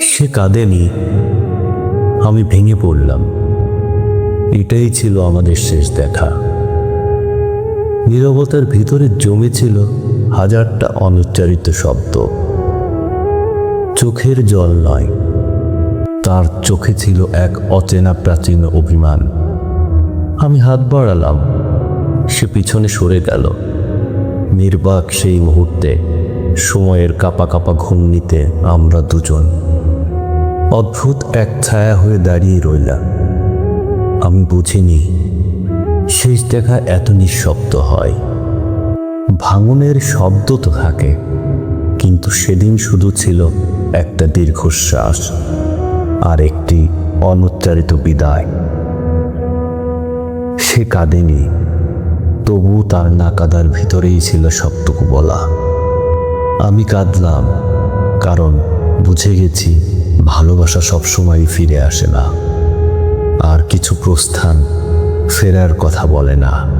সে কাঁদেনি। আমি ভেঙে পড়লাম। এটাই ছিল আমাদের শেষ দেখা। নীরবতার ভিতরে জমেছিল হাজারটা অনুচ্চারিত শব্দ। চোখের জল নয়, তার চোখে ছিল এক অচেনা প্রাচীন অভিমান। আমি হাত বাড়ালাম, সে পিছনে সরে গেল। নির্বাক সেই মুহূর্তে সময়ের কাপা কাপা ঘূর্ণিতে আমরা দুজন। অদ্ভুত এক ছায়া হয়ে দাঁড়িয়ে রইলাম আমি বুঝিনি, শেষ দেখা এত নিঃশব্দ হয়। ভাঙনের শব্দ তো থাকে, কিন্তু সেদিন শুধু ছিল একটা দীর্ঘশ্বাস আর একটি অনুচ্চারিত বিদায়। সে কাঁদেনি, তবু তার না কাদার ভিতরেই ছিল সবটুকু বলা। আমি কাঁদলাম, কারণ বুঝে গেছি ভালোবাসা সবসময়ই ফিরে আসে না। আর কিছু প্রস্থান ফেরার কথা বলে না।